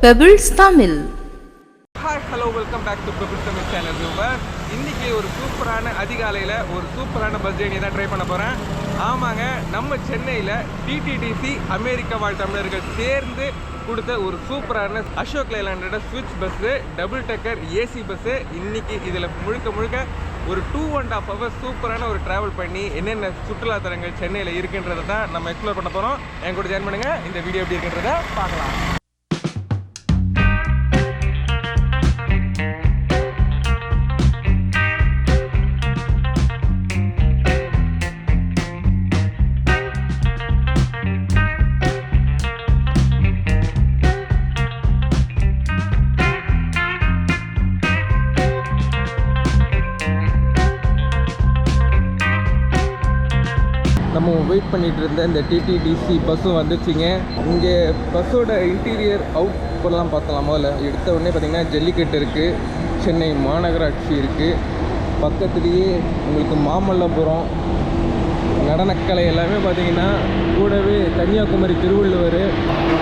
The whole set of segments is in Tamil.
Pebbles Tamil hi hello welcome back to bubble Tamil channel viewer இன்னைக்கு ஒரு சூப்பரான அதிகாலையில் ஒரு சூப்பரான பஸ் ஜேர்னி தான் ட்ரை பண்ண போகிறேன் ஆமாங்க நம்ம சென்னையில் டிடிடிசி அமெரிக்க வாழ் தமிழர்கள் சேர்ந்து கொடுத்த ஒரு சூப்பரான அசோக் லைலாண்டோட ஸ்விட்ச் bus double decker AC bus இன்னைக்கு இதில் முழுக்க முழுக்க ஒரு டூ அண்ட் ஆஃப் ஹவர்ஸ் சூப்பரான ஒரு ட்ராவல் பண்ணி என்னென்ன சுற்றுலாத்தலங்கள் சென்னையில் இருக்குன்றதை தான் நம்ம எக்ஸ்ப்ளோர் பண்ண போகிறோம் என் கூட ஜாயின் பண்ணுங்கள் இந்த வீடியோ எப்படி இருக்குன்றதை பார்க்கலாம். வெயிட் பண்ணிட்டு இருந்த இந்த டிடிடிசி பஸ்ஸும் வந்துச்சுங்க. இங்கே பஸ்ஸோட இன்டீரியர் அவுட் பண்ணலாம் பார்த்தலாம் முதல்ல. எடுத்த உடனே பார்த்திங்கன்னா ஜல்லிக்கட்டு இருக்குது சென்னை மாநகராட்சி இருக்குது பக்கத்துலேயே உங்களுக்கு மாமல்லபுரம் நடனக்கலை எல்லாமே பார்த்தீங்கன்னா கூடவே கன்னியாகுமரி திருவள்ளுவர்.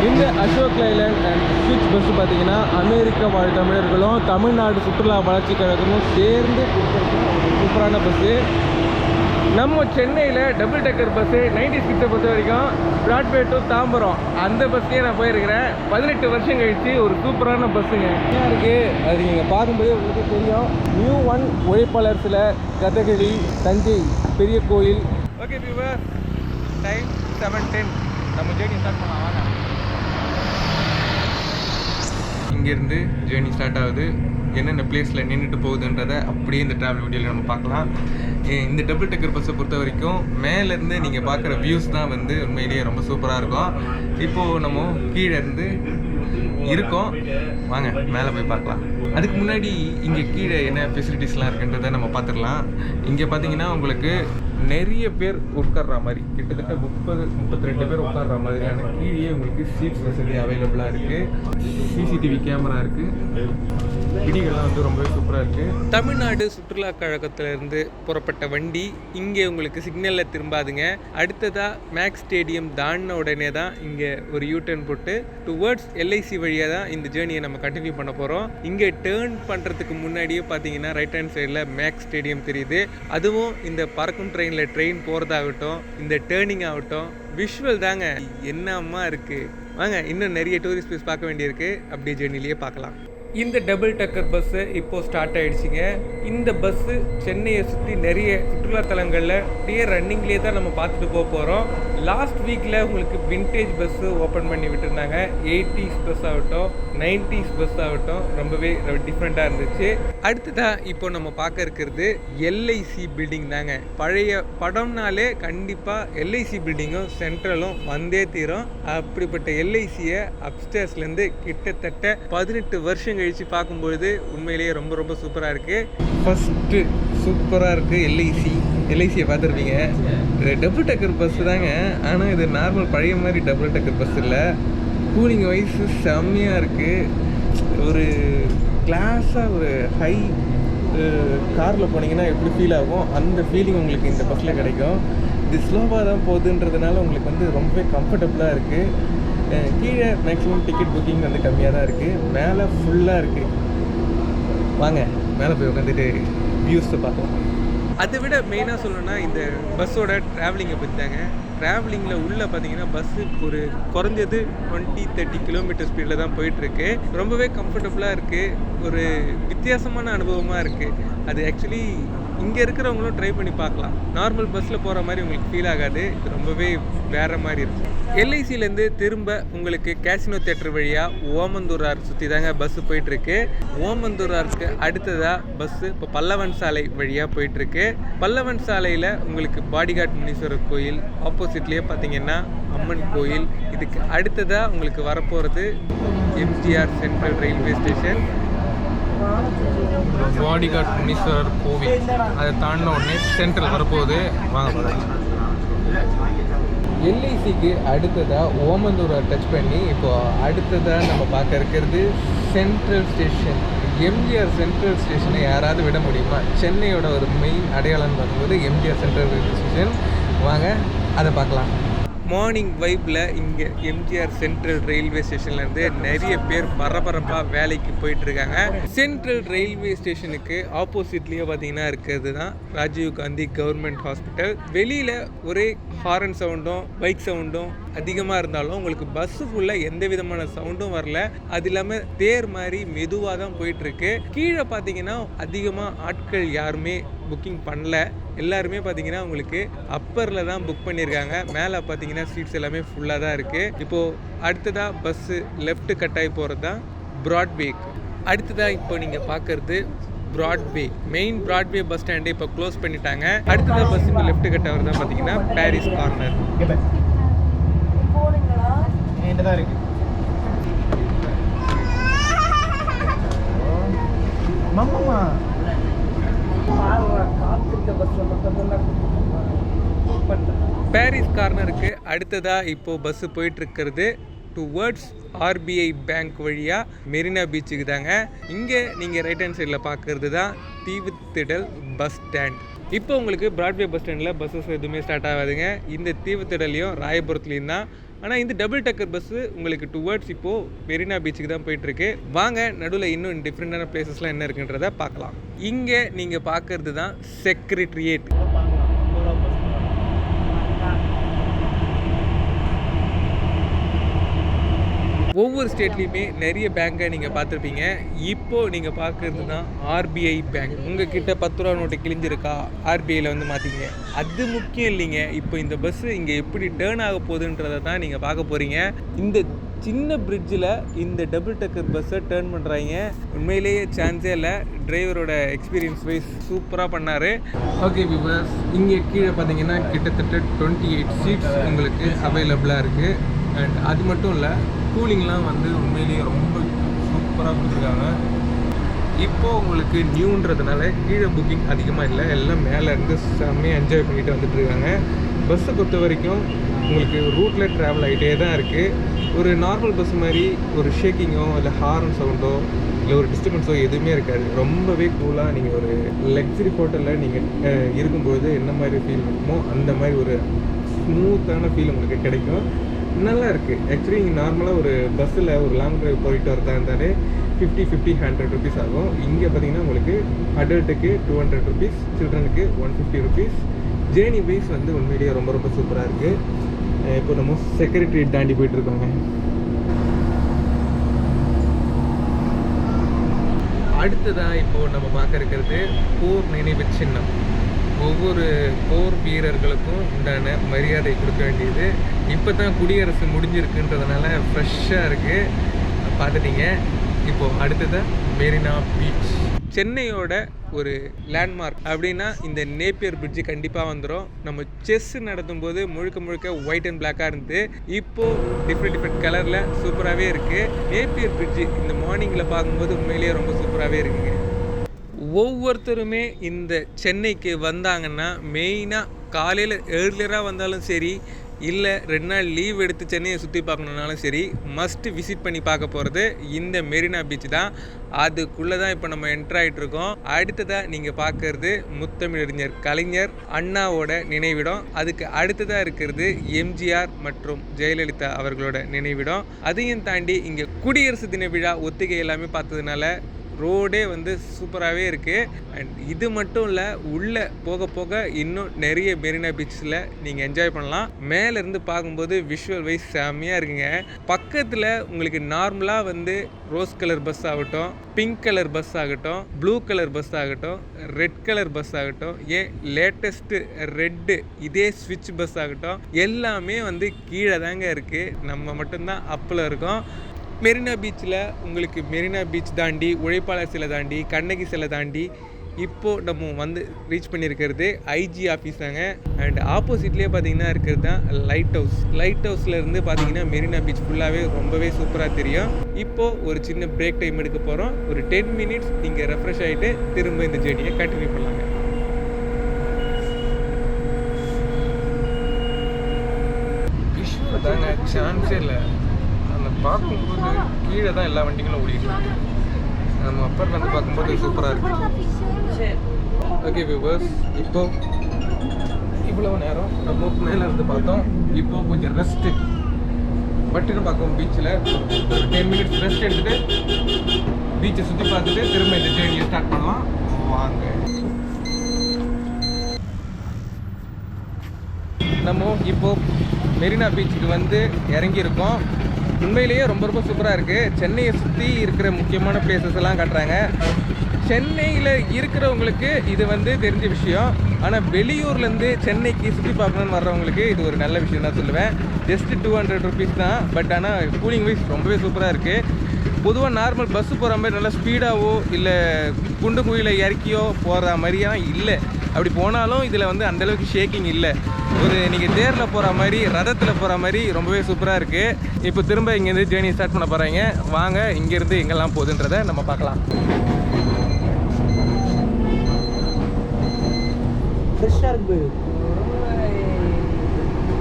இந்த அசோக் லைலண்ட் அண்ட் ஸ்விட்ச் பஸ் பார்த்தீங்கன்னா அமெரிக்க வாழ் தமிழர்களும் தமிழ்நாடு சுற்றுலா வளர்ச்சி கழகமும் சேர்ந்து சூப்பரான பஸ்ஸு நம்ம சென்னையில் டபுள் டக்கர் பஸ்ஸு நைன்டி சிக்ஸை பொறுத்த வரைக்கும் பிராட்வே டு தாம்பரம். அந்த பஸ்லேயே நான் போயிருக்கிறேன். பதினெட்டு வருஷம் கழிச்சு ஒரு சூப்பரான பஸ்ஸுங்க இருக்குது அது நீங்கள் பார்க்கும்போதே உங்களுக்கு தெரியும். நியூ ஒன் உழைப்பாளர் சில கதகளி தஞ்சை பெரிய கோயில். Okay viewer time seven ten நம்ம ஜேர்னி ஸ்டார்ட் பண்ணலாம். வாங்க. இங்கேருந்து ஜேர்னி ஸ்டார்ட் ஆகுது. என்னென்ன பிளேஸில் நின்றுட்டு போகுதுன்றதை அப்படியே இந்த ட்ராவல் வீடியோவில் நம்ம பார்க்கலாம். இந்த டபுள் டெக்கர் பஸ்ஸை பொறுத்த வரைக்கும் மேலேருந்து நீங்கள் பார்க்குற வியூஸ் தான் வந்து உண்மையிலேயே ரொம்ப சூப்பராக இருக்கும். இப்போது நம்ம கீழே இருந்து இருக்கோம். வாங்க மேலே போய் பார்க்கலாம். அதுக்கு முன்னாடி இங்கே கீழே என்ன ஃபெசிலிட்டிஸ்லாம் இருக்குன்றதை நம்ம பார்த்துக்கலாம் இங்கே பார்த்தீங்கன்னா உங்களுக்கு நிறைய பேர் உட்கார்ற மாதிரி. கிட்டத்தட்ட முப்பது முப்பத்தி ரெண்டு பேர் உட்கார்ற மாதிரியான கீழே உங்களுக்கு சீட்ஸ் வசதி அவைலபிளாக இருக்குது சிசிடிவி கேமரா இருக்குது பிடிகள்லாம் வந்து ரொம்பவே சூப்பராக இருக்குது தமிழ்நாடு சுற்றுலா கழகத்திலிருந்து புறப்பட்ட வண்டி இங்கே உங்களுக்கு சிக்னலில் திரும்பாதுங்க. அடுத்ததாக மேக்ஸ் ஸ்டேடியம் தாண்டின உடனே தான் இங்கே ஒரு யூ டர்ன் போட்டு டுவர்ட்ஸ் எல்ஐசி வழியாக தான் இந்த ஜேர்னியை நம்ம கண்டினியூ பண்ண போகிறோம் இங்கே டேர்ன் பண்ணுறதுக்கு முன்னாடியே பார்த்தீங்கன்னா ரைட் ஹேண்ட் சைடில் மேக்ஸ் ஸ்டேடியம் தெரியுது. அதுவும் இந்த பறக்கும் ட்ரெயினில் ட்ரெயின் போகிறதாகட்டும் இந்த டேர்னிங் ஆகட்டும் விஷுவல் தாங்க என்னம்மா இருக்குது வாங்க இன்னும் நிறைய டூரிஸ்ட் பிளேஸ் பார்க்க வேண்டியிருக்கு. அப்படியே ஜேர்னிலேயே பார்க்கலாம். இந்த டபுள் டக்கர் பஸ்ஸு இப்போது ஸ்டார்ட் ஆயிடுச்சுங்க. இந்த பஸ்ஸு சென்னையை சுற்றி நிறைய சுற்றுலாத்தலங்களில் அப்படியே ரன்னிங்லேயே தான் நம்ம பார்த்துட்டு போக போகிறோம் லாஸ்ட் வீக்கில் உங்களுக்கு வின்டேஜ் பஸ்ஸு ஓப்பன் பண்ணி விட்டுருந்தாங்க. எயிட்டிஸ் பஸ் ஆகட்டும் நைன்டிஸ் பஸ் ஆகட்டும் ரொம்பவே டிஃப்ரெண்ட்டாக இருந்துச்சு. அடுத்ததாக இப்போ நம்ம பார்க்க இருக்கிறது எல்ஐசி பில்டிங் தாங்க. பழைய படம்னாலே கண்டிப்பாக எல்ஐசி பில்டிங்கும் சென்ட்ரலும் வந்தே தீரும். அப்படிப்பட்ட எல்ஐசியை அப்டேர்ஸ்லேருந்து கிட்டத்தட்ட பதினெட்டு வருஷம் கழித்து பார்க்கும்பொழுது உண்மையிலேயே ரொம்ப ரொம்ப சூப்பராக இருக்குது ஃபஸ்ட்டு சூப்பராக இருக்குது எல்ஐசி எல்ஐசியை பார்த்துருப்பீங்க. டபுள் டக்கர் பஸ் தாங்க. ஆனால் இது நார்மல் பழைய மாதிரி டபுள் டக்கர் பஸ் இல்லை. கூலிங் வைஸ் செம்மையாக இருக்குது ஒரு கிளாஸாக ஒரு ஹை காரில் போனீங்கன்னா எப்படி ஃபீல் ஆகும்? அந்த ஃபீலிங் உங்களுக்கு இந்த பஸ்ஸில் கிடைக்கும். இது ஸ்லோவாக தான் போகுதுன்றதுனால உங்களுக்கு வந்து ரொம்பவே கம்ஃபர்டபுளாக இருக்குது கீழே மேக்ஸிமம் டிக்கெட் புக்கிங் வந்து கம்மியாக தான் இருக்குது மேலே ஃபுல்லாக இருக்குது வாங்க மேலே போய் உட்காந்துட்டு வியூஸை பார்க்கலாம். அதை விட மெயினாக சொல்லணும்னா இந்த பஸ்ஸோட ட்ராவலிங்கை பற்றி தாங்க ட்ராவலிங்கில் உள்ளே பார்த்தீங்கன்னா பஸ்ஸு ஒரு குறைஞ்சது டுவெண்ட்டி தேர்ட்டி கிலோமீட்டர் ஸ்பீடில் தான் போயிட்டுருக்கு. ரொம்பவே கம்ஃபர்டபுளாக இருக்குது ஒரு வித்தியாசமான அனுபவமாக இருக்குது அது ஆக்சுவலி இங்கே இருக்கிறவங்களும் ட்ரை பண்ணி பார்க்கலாம். நார்மல் பஸ்ஸில் போகிற மாதிரி உங்களுக்கு ஃபீல் ஆகாது. இது ரொம்பவே வேறு மாதிரி இருக்கும் எல்ஐசிலேருந்து திரும்ப உங்களுக்கு கேசினோ தேட்டர் வழியாக ஓமந்தூரார் சுற்றி தாங்க பஸ்ஸு போயிட்டுருக்கு ஓமந்தூராருக்கு அடுத்ததாக பஸ்ஸு இப்போ பல்லவன் சாலை வழியாக போயிட்டுருக்கு பல்லவன் சாலையில் உங்களுக்கு பாடிகாட் முனீஸ்வரர் கோயில் ஆப்போசிட்லேயே பார்த்தீங்கன்னா அம்மன் கோயில். இதுக்கு அடுத்ததாக உங்களுக்கு வரப்போகிறது MGR central railway station bodyguard Muneeswarar கோவில். அதை தாண்டின உடனே சென்ட்ரல் வரப்போகுது. வாங்க போகலாம் எல்ஐசிக்கு அடுத்ததாக ஓமந்தூரை டச் பண்ணி இப்போ அடுத்ததாக நம்ம பார்க்க இருக்கிறது சென்ட்ரல் ஸ்டேஷன் எம்ஜிஆர் சென்ட்ரல் ஸ்டேஷனை யாராவது விட முடியுமா? சென்னையோட ஒரு மெயின் அடையாளம்னு பார்க்கும்போது எம்ஜிஆர் சென்ட்ரல் ஸ்டேஷன் வாங்க அதை பார்க்கலாம். மார்னிங் வைப்பில் இங்கே எம்ஜிஆர் சென்ட்ரல் ரயில்வே ஸ்டேஷன்லேருந்து நிறைய பேர் பரபரப்பாக வேலைக்கு போயிட்டு இருக்காங்க சென்ட்ரல் ரயில்வே ஸ்டேஷனுக்கு ஆப்போசிட்லேயே பார்த்தீங்கன்னா இருக்கிறது தான் ராஜீவ் காந்தி கவர்மெண்ட் ஹாஸ்பிட்டல் வெளியில் ஒரே ஹாரன் சவுண்டும் பைக் சவுண்டும் அதிகமாக இருந்தாலும் உங்களுக்கு பஸ்ஸு ஃபுல்லாக எந்த விதமான சவுண்டும் வரல. அது இல்லாமல் தேர் மாதிரி மெதுவாக தான் போயிட்டுருக்கு. கீழே பார்த்தீங்கன்னா அதிகமாக ஆட்கள் யாருமே புக்கிங் பண்ணல. எல்லாருமே பார்த்தீங்கன்னா உங்களுக்கு அப்பரில் தான் புக் பண்ணியிருக்காங்க மேலே பார்த்தீங்கன்னா சீட்ஸ் எல்லாமே ஃபுல்லாக தான் இருக்குது இப்போது அடுத்ததாக பஸ்ஸு லெஃப்ட் கட்டாகி போகிறது தான் ப்ராட்வேக் அடுத்ததாக இப்போ நீங்கள் பார்க்குறது ப்ராட்வே மெயின் ப்ராட்வே பஸ் ஸ்டாண்டை இப்போ க்ளோஸ் பண்ணிட்டாங்க. அடுத்ததாக பஸ் இப்போ லெஃப்ட் கட்டாவது தான் பார்த்தீங்கன்னா பாரிஸ் கார்னர் இருக்கு மாமாமா பாரிஸ் கார்னருக்கு அடுத்ததாக இப்போது பஸ்ஸு போயிட்டுருக்கிறது டுவர்ட்ஸ் ஆர்பிஐ பேங்க் வழியாக மெரினா பீச்சுக்கு தாங்க. இங்கே நீங்கள் ரைட் ஹேண்ட் சைடில் பார்க்குறது தான் தீவுத்திடல் பஸ் ஸ்டாண்ட் இப்போ உங்களுக்கு பிராட்வே பஸ் ஸ்டாண்டில் பஸ்ஸஸ் எதுவுமே ஸ்டார்ட் ஆகாதுங்க. இந்த தீவுத்திடலையும் ராயபுரத்துலேயும் தான். ஆனால் இந்த டபுள் டக்கர் பஸ்ஸு உங்களுக்கு டுவர்ட்ஸ் இப்போது மெரினா பீச்சுக்கு தான் போயிட்டுருக்கு. வாங்க நடுவில் இன்னும் டிஃப்ரெண்ட்டான பிளேசஸ்லாம் என்ன இருக்குன்றதை பார்க்கலாம். இங்கே நீங்கள் பார்க்குறது தான் செக்ரட்டரியேட் ஒவ்வொரு ஸ்டேட்லேயுமே நிறைய பேங்கை நீங்கள் பார்த்துருப்பீங்க. இப்போ நீங்கள் பார்க்குறது தான் ஆர்பிஐ பேங்க் உங்கள் கிட்டே பத்து ரூபா நோட்டு கிழிஞ்சிருக்கா? ஆர்பிஐயில் வந்து மாற்றிங்க அது முக்கியம் இல்லைங்க. இப்போ இந்த பஸ்ஸு இங்கே எப்படி டேர்ன் ஆக போகுதுன்றதை தான் நீங்கள் பார்க்க போகிறீங்க இந்த சின்ன பிரிட்ஜில் இந்த டபுள் டக்கர் பஸ்ஸை டேர்ன் பண்ணுறாங்க உண்மையிலேயே சான்ஸே இல்லை. டிரைவரோட எக்ஸ்பீரியன்ஸ் வைஸ் சூப்பராக பண்ணார். ஓகே பீபர்ஸ் இங்கே கீழே பார்த்தீங்கன்னா கிட்டத்தட்ட டுவெண்ட்டி எயிட் சீட்ஸ் உங்களுக்கு அவைலபிளாக இருக்குது அண்ட் அது மட்டும் இல்லை கூலிங்லாம் வந்து உண்மையிலேயே ரொம்ப சூப்பராக கொடுத்துருக்காங்க. இப்போ உங்களுக்கு நியூன்றதுனால கீழே புக்கிங் அதிகமாக இல்லை எல்லாம் மேலே இருந்து செம்மையாக என்ஜாய் பண்ணிட்டு வந்துட்டு இருக்காங்க பஸ்ஸை பொறுத்த வரைக்கும் உங்களுக்கு ரூட்டில் ட்ராவல் ஆகிட்டே தான் இருக்குது ஒரு நார்மல் பஸ் மாதிரி ஒரு ஷேக்கிங்கோ இல்லை ஹார்ன் சவுண்டோ இல்லை ஒரு டிஸ்டர்பன்ஸோ எதுவுமே இருக்காது. ரொம்பவே கூலாக நீங்கள் ஒரு லக்ஸரி ஹோட்டலில் நீங்கள் இருக்கும்போது என்ன மாதிரி ஃபீல் இருக்குமோ அந்த மாதிரி ஒரு ஸ்மூத்தான ஃபீல் உங்களுக்கு கிடைக்கும். நல்லா இருக்குது ஆக்சுவலி இங்கே நார்மலாக ஒரு பஸ்ஸில் ஒரு லாங் ட்ரைவ் போயிட்டு வரதா இருந்தாலே ஃபிஃப்டி ஃபிஃப்டி ஹண்ட்ரட் ருபீஸ் ஆகும். இங்கே பார்த்தீங்கன்னா உங்களுக்கு அடல்ட்டுக்கு two hundred rupees சில்ட்ரனுக்கு one fifty rupees journey wise வந்து உண்மையிலேயே ரொம்ப ரொம்ப சூப்பராக இருக்குது இப்போ நம்ம செக்ரட்டரி தாண்டி போயிட்டுருக்கோங்க. அடுத்ததாக இப்போது நம்ம பார்க்க இருக்கிறது போர் நினைவு சின்னம். ஒவ்வொரு போர் வீரர்களுக்கும் உண்டான மரியாதை கொடுக்க வேண்டியது. இப்போ தான் குடியரசு முடிஞ்சிருக்குன்றதுனால ஃப்ரெஷ்ஷாக இருக்குது பார்த்துட்டீங்க. இப்போது அடுத்தது மெரினா பீச். சென்னையோட ஒரு லேண்ட்மார்க் அப்படின்னா இந்த நேப்பியர் பிரிட்ஜு கண்டிப்பாக வந்துடும் நம்ம செஸ் நடத்தும் போது முழுக்க முழுக்க ஒயிட் அண்ட் பிளாக்காக இருந்து இப்போது டிஃப்ரெண்ட் டிஃப்ரெண்ட் கலரில் சூப்பராகவே இருக்குது நேப்பியர் பிரிட்ஜு இந்த மார்னிங்கில் பார்க்கும்போது உண்மையிலேயே ரொம்ப சூப்பராகவே இருக்குங்க. ஒவ்வொருத்தருமே இந்த சென்னைக்கு வந்தாங்கன்னா மெயினாக காலையில் ஏர்லியராக வந்தாலும் சரி இல்லை ரெண்டு நாள் லீவ் எடுத்து சென்னையை சுற்றி பார்க்கணுன்னாலும் சரி மஸ்ட்டு விசிட் பண்ணி பார்க்க போகிறது இந்த மெரினா பீச் தான். அதுக்குள்ளே தான் இப்போ நம்ம என்ட்ரு ஆகிட்டு இருக்கோம். அடுத்ததாக நீங்கள் பார்க்கறது முத்தமிழறிஞர் கலைஞர் அண்ணாவோட நினைவிடம். அதுக்கு அடுத்ததாக இருக்கிறது எம்ஜிஆர் மற்றும் ஜெயலலிதா அவர்களோட நினைவிடம். அதையும் தாண்டி இங்கே குடியரசு தின விழா ஒத்திகை எல்லாமே பார்த்ததுனால ரோடே வந்து சூப்பராகவே இருக்குது அண்ட் இது மட்டும் இல்லை உள்ளே போக போக இன்னும் நிறைய மெரினா பீச்சில் நீங்கள் என்ஜாய் பண்ணலாம். மேலேருந்து பார்க்கும்போது விஷுவல் வைஸ் செம்மையாக இருக்குங்க. பக்கத்தில் உங்களுக்கு நார்மலாக வந்து ரோஸ் கலர் பஸ் ஆகட்டும் பிங்க் கலர் பஸ் ஆகட்டும் ப்ளூ கலர் பஸ் ஆகட்டும் ரெட் கலர் பஸ் ஆகட்டும் ஏன் லேட்டஸ்ட்டு ரெட்டு இதே ஸ்விட்ச் பஸ் ஆகட்டும் எல்லாமே வந்து கீழே தாங்க இருக்குது நம்ம மட்டும்தான் அப்பில் இருக்கோம். மெரினா பீச்சில் உங்களுக்கு மெரினா பீச் தாண்டி உழைப்பாளர் சிலை தாண்டி கண்ணகி சிலை தாண்டி இப்போது நம்ம வந்து ரீச் பண்ணியிருக்கிறது ஐஜி ஆஃபீஸ் தாங்க. அண்ட் ஆப்போசிட்லேயே பார்த்தீங்கன்னா இருக்கிறது தான் லைட் ஹவுஸ் லைட் ஹவுஸ்லேருந்து பார்த்தீங்கன்னா மெரினா பீச் ஃபுல்லாகவே ரொம்பவே சூப்பராக தெரியும். இப்போது ஒரு சின்ன பிரேக் டைம் எடுக்க போகிறோம் ஒரு டென் மினிட்ஸ் நீங்கள் ரெஃப்ரெஷ் ஆகிட்டு திரும்ப இந்த ஜேர்னியை கண்டினியூ பண்ணலாங்க. தாங்க சான்ஸே இல்லை. பார்க்கும்போது கீழே தான் எல்லா வண்டிகளும் ஓடிட்டு இருக்கு. நம்ம அப்பர் வந்து பார்க்கும்போது சூப்பராக இருக்கு. ஓகே வியூவர்ஸ் இப்போ இவ்வளவு நேரம் நம்ம மேலே இருந்து பார்த்தோம். இப்போ கொஞ்சம் ரெஸ்ட்டு பட்டுன்னு பார்க்கும் பீச்சில் ஒரு டென் மினிட்ஸ் ரெஸ்ட் எடுத்துகிட்டு பீச்சை சுற்றி பார்த்துட்டு திரும்ப இந்த ஜேர்னியை ஸ்டார்ட் பண்ணலாம். வாங்க. நம்ம இப்போ மெரினா பீச்சுக்கு வந்து இறங்கியிருக்கோம். உண்மையிலேயே ரொம்ப ரொம்ப சூப்பராக இருக்குது சென்னையை சுற்றி இருக்கிற முக்கியமான பிளேசஸ் எல்லாம் காட்டுறாங்க. சென்னையில் இருக்கிறவங்களுக்கு இது வந்து தெரிஞ்ச விஷயம். ஆனால் வெளியூர்லேருந்து சென்னைக்கு சுற்றி பார்க்கணுன்னு வர்றவங்களுக்கு இது ஒரு நல்ல விஷயம் தான் சொல்லுவேன். ஜஸ்ட் டூ ஹண்ட்ரட் ருபீஸ் தான். பட் ஆனால் கூலிங் வைஸ் ரொம்பவே சூப்பராக இருக்குது பொதுவாக நார்மல் பஸ்ஸு போகிற மாதிரி நல்லா ஸ்பீடாகவோ இல்லை குண்டு குயில இறக்கியோ போகிற மாதிரியா இல்லை. அப்படி போனாலும் இதில் வந்து அந்தளவுக்கு ஷேக்கிங் இல்லை. ஒரு நீங்கள் தேரில் போகிற மாதிரி ரதத்தில் போகிற மாதிரி ரொம்பவே சூப்பராக இருக்குது இப்போ திரும்ப இங்கேருந்து ஜேர்னி ஸ்டார்ட் பண்ண போகிறாங்க வாங்க இங்கேருந்து எங்கெல்லாம் போகுதுன்றதை நம்ம பார்க்கலாம். ஃப்ரெஷ்ஷாக இருக்குது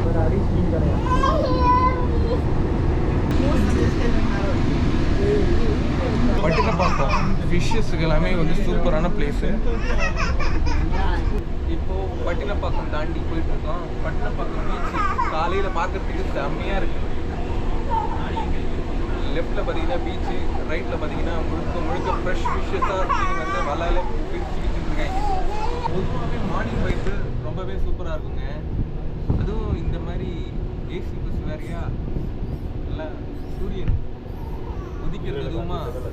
ஒரு அரிசி மீன் கடையா பட்டினப்பாக்கம் பிளேஸுக்கு எல்லாமே வந்து சூப்பரான பிளேஸு இப்போ பட்டினப்பாக்கம் தாண்டி போயிட்டு இருக்கோம் பட்டினப்பாக்கம் பீச் காலையில் பார்க்கறதுக்கு செம்மையாக இருக்கு. லெஃப்டில் பார்த்தீங்கன்னா பீச்சு ரைட்டில் பார்த்தீங்கன்னா முழுக்க முழுக்க ஃப்ரெஷ் ஃபிஷ்ஷஸாக வந்து வலையில் பிரித்து இருக்காங்க. பொதுவாகவே மார்னிங் வைப்பு ரொம்பவே சூப்பராக இருக்குங்க. அதுவும் இந்த மாதிரி ஏசி பஸ் வேறையா? நல்லா சூரியன். உதிக்கிறது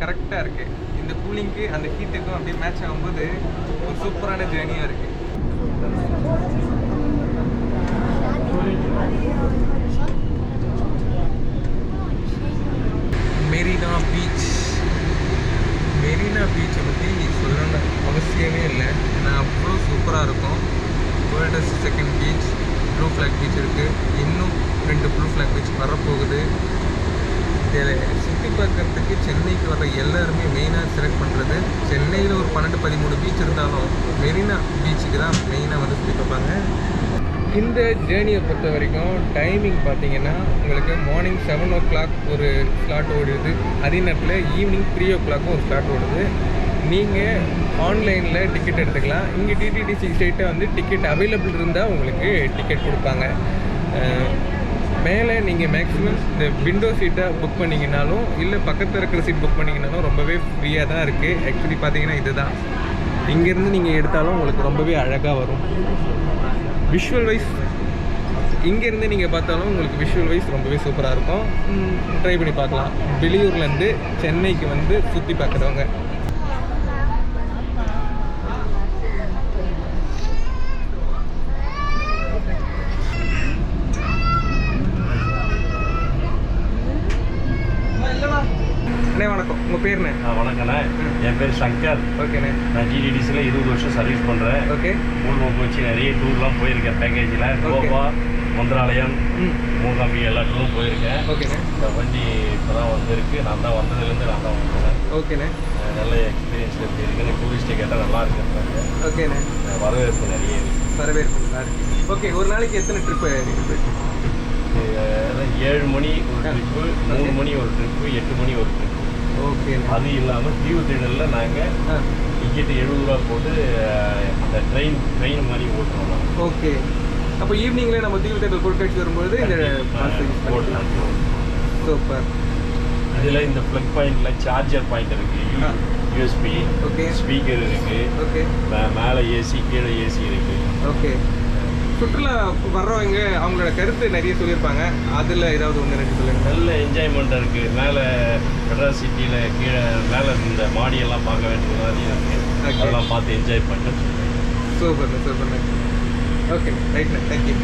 கரெக்டாக இருக்குது இந்த கூலிங்க்கு அந்த ஹீட்டுக்கும் அப்படியே மேட்ச் ஆகும்போது ஒரு சூப்பரான ஜேர்னியாக இருக்குது மெரினா பீச். மெரினா பீச்சை பற்றி சொல்லணும்னு அவசியமே இல்லை. ஏன்னா அவ்வளோ சூப்பராக இருக்கும். World's second beach blue flag beach இருக்குது இன்னும் ரெண்டு ப்ளூ ஃப்ளாக் பீச் வரப்போகுது. இதில் சுற்றி பார்க்கறதுக்கு சென்னைக்கு வர எல்லாருமே மெயினாக செலக்ட் பண்ணுறது சென்னையில் ஒரு பன்னெண்டு பதிமூணு பீச் இருந்தாலும் மெரினா பீச்சுக்கு தான் மெயினாக வந்து சுற்றி பார்ப்பாங்க. இந்த ஜேர்னியை பொறுத்த வரைக்கும் டைமிங் பார்த்தீங்கன்னா உங்களுக்கு மார்னிங் செவன் ஓ கிளாக் ஒரு ஸ்லாட் ஓடுது. அதே நேரத்தில் ஈவினிங் த்ரீ ஓ கிளாக்கும் ஒரு ஸ்லாட் ஓடுது. நீங்கள் ஆன்லைனில் டிக்கெட் எடுத்துக்கலாம். இங்கே டிடிடிசி சைட்டை வந்து டிக்கெட் அவைலபிள் இருந்தால் உங்களுக்கு டிக்கெட் கொடுப்பாங்க. மேலே நீங்கள் மேக்ஸிமம் இந்த விண்டோ சீட்டை புக் பண்ணிங்கனாலும் இல்லை பக்கத்தில் இருக்கிற சீட் புக் பண்ணிங்கனாலும் ரொம்பவே ஃப்ரீயாக தான் இருக்குது ஆக்சுவலி பார்த்தீங்கன்னா இதுதான். இங்கேருந்து நீங்கள் எடுத்தாலும் உங்களுக்கு ரொம்பவே அழகாக வரும். விஷுவல் வைஸ் இங்கேருந்து நீங்கள் பார்த்தாலும் உங்களுக்கு விஷுவல் வைஸ் ரொம்பவே சூப்பராக இருக்கும். ட்ரை பண்ணி பார்க்கலாம். வெளியூர்லேருந்து சென்னைக்கு வந்து சுற்றி பார்க்குறவங்க. அண்ணே வணக்கம். உங்கள் பேருண்ணே? வணக்கண்ணே. என் பேர் சங்கர். ஓகேண்ணே. நான் டிடிடிசியில் இருபது வருஷம் சர்வீஸ் பண்ணுறேன் ஓகே. மூணு வச்சு நிறைய டூர்லாம் போயிருக்கேன் பேக்கேஜில் கோவா மந்திராலயம் மூகாம்பி எல்லா டூரும் போயிருக்கேன். ஓகேண்ணே. இந்த வண்டி இப்போ தான் வந்திருக்கு. நான் தான் வந்ததுலேருந்து நான் தான் வந்தேன் ஓகேண்ணே. நல்ல எக்ஸ்பீரியன்ஸ் இருக்குது இருக்குது டூரிஸ்ட்டு கேட்டால் நல்லா இருக்குன்றாங்க ஓகேண்ணே. வரவேற்பு நிறைய இருக்குது வரவேற்பு நல்லா இருக்கு. ஓகே ஒரு நாளைக்கு எத்தனை ட்ரிப்பு அதான் ஏழு மணி ஒரு ட்ரிப்பு மூணு மணி ஒரு ட்ரிப்பு எட்டு மணி ஒரு ட்ரிப்பு ஓகேண்ணே அது இல்லாமல் தீவு திடலில் நாங்கள் ஆ. டிக்கெட்டு எழுபது ரூபா போட்டு அந்த ட்ரெயின் ட்ரெயின் மாதிரி ஓட்டுறோம் ஓகே அப்போ ஈவினிங்ல நம்ம தீவு தேட்டர் பொருட்காட்சி வரும்போது இந்த பண்ணிக்கலாம். சூப்பர் இதில் இந்த ப்ளக் பாயிண்ட்ல சார்ஜர் பாயிண்ட் இருக்கு. ஆ. USB Okay. ஸ்பீக்கர் இருக்கு. ஓகே மேலே ஏசி கீழே ஏசி இருக்கு. ஓகே சுற்றுலா வர்றவங்க அவங்களோட கருத்து நிறைய சொல்லியிருப்பாங்க. அதில் ஏதாவது ஒன்று ரெண்டு சொல்லுங்க. நல்ல என்ஜாய்மெண்ட் இருக்கு. மேலே மெட்ராஸ் சிட்டியில் கீழே மேலே இந்த மாடியெல்லாம் பார்க்க வேண்டிய மாதிரி இருக்கு. Okay. அதெல்லாம் பார்த்து என்ஜாய் பண்ணிட்டு சூப்பர் சூப்பர் ஓகே ரைட்ண்ணே தேங்க்யூ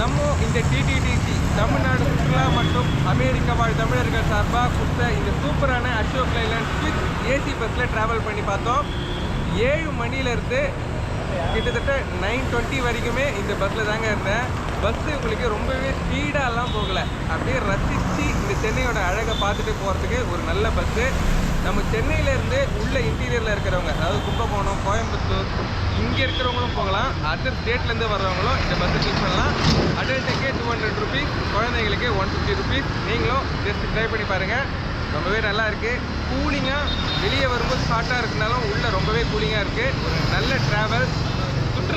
நம்ம இந்த டிடிடிசி தமிழ்நாடு சுற்றுலா மற்றும் அமெரிக்கா வாழ் தமிழர்கள் சார்பாக கொடுத்த இந்த சூப்பரான அசோக் லைலாண்ட் ஸ்விட்ச் ஏசி பஸ்ஸில் ட்ராவல் பண்ணி பார்த்தோம். ஏழு மணிலேருந்து கிட்டத்தட்ட நைன் டுவெண்ட்டி வரைக்குமே இந்த பஸ்ஸில் தாங்க இருந்தேன். பஸ்ஸு உங்களுக்கு ரொம்பவே ஸ்பீடாலாம் போகலை. அப்படியே ரசித்து இந்த சென்னையோட அழகை பார்த்துட்டு போகிறதுக்கு ஒரு நல்ல பஸ்ஸு நம்ம சென்னையிலேருந்து உள்ள இன்டீரியரில் இருக்கிறவங்க அதாவது கும்பகோணம் கோயம்புத்தூர் இங்கே இருக்கிறவங்களும் போகலாம். அதர் ஸ்டேட்லேருந்து வர்றவங்களும் இந்த பஸ்ஸை யூஸ் பண்ணலாம். அடல்ட்டுக்கு டூ ஹண்ட்ரட் ருபீஸ் குழந்தைங்களுக்கு ஒன் ஃபிஃப்டி ருபீஸ் நீங்களும் ஜஸ்ட் ட்ரை பண்ணி பாருங்கள் ரொம்பவே நல்லா இருக்குது கூலிங்காக வெளியே வரும்போது ஷார்ட்டாக இருக்குனாலும் உள்ளே ரொம்பவே கூலிங்காக இருக்குது ஒரு நல்ல ட்ராவல்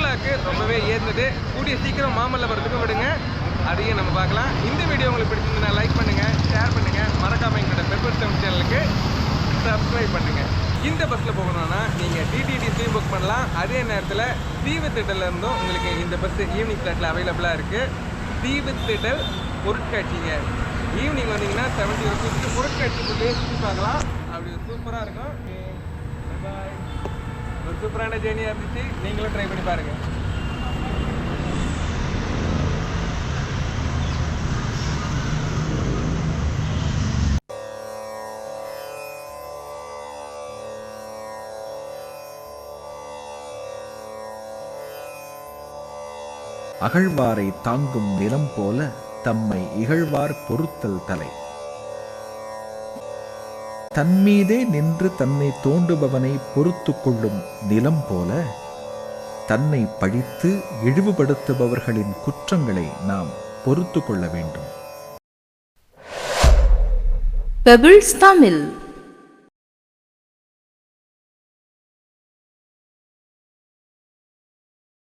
சுற்றுலா ரொம்பவே ஏர்ந்தது கூடிய சீக்கிரம் மாமல்லபுரத்துக்கு விடுங்க. அதையும் நம்ம பார்க்கலாம். இந்த வீடியோ உங்களுக்கு பிடிச்சிருந்தா லைக் பண்ணுங்கள் ஷேர் பண்ணுங்கள் மறக்காமல் எங்களோட பெப்பர் சேனலுக்கு சப்ஸ்கிரைப் பண்ணுங்க. இந்த பஸ்ஸில் போகணும்னா நீங்கள் டிடிடிசியும் புக் பண்ணலாம். அதே நேரத்தில் தீவு திட்டலேருந்தும் உங்களுக்கு இந்த பஸ் ஈவினிங் ஃப்ளாட்டில் அவைலபிளாக இருக்குது தீவுத்திடல் பொருட்காட்சிங்க. ஈவினிங் வந்தீங்கன்னா செவன்ட்டி ருபீஸ்க்கு பொருட்காட்சிக்குள்ளேயே சுற்றி பார்க்கலாம். அப்படி சூப்பராக இருக்கும். சூப்பரான ஜேர்னியாக இருந்துச்சு. நீங்களும் ட்ரை பண்ணி பாருங்கள் அகழ்வாரை தாங்கும் நிலம் போல தம்மை இகழ்வார் பொறுத்தல் தலை. தன்மீதே நின்று தன்னை தோண்டுபவனை பொறுத்து கொள்ளும் நிலம் போல தன்னை பழித்து இழிவுபடுத்துபவர்களின் குற்றங்களை நாம் பொறுத்து கொள்ள வேண்டும். பெபிள்ஸ் தமிழ்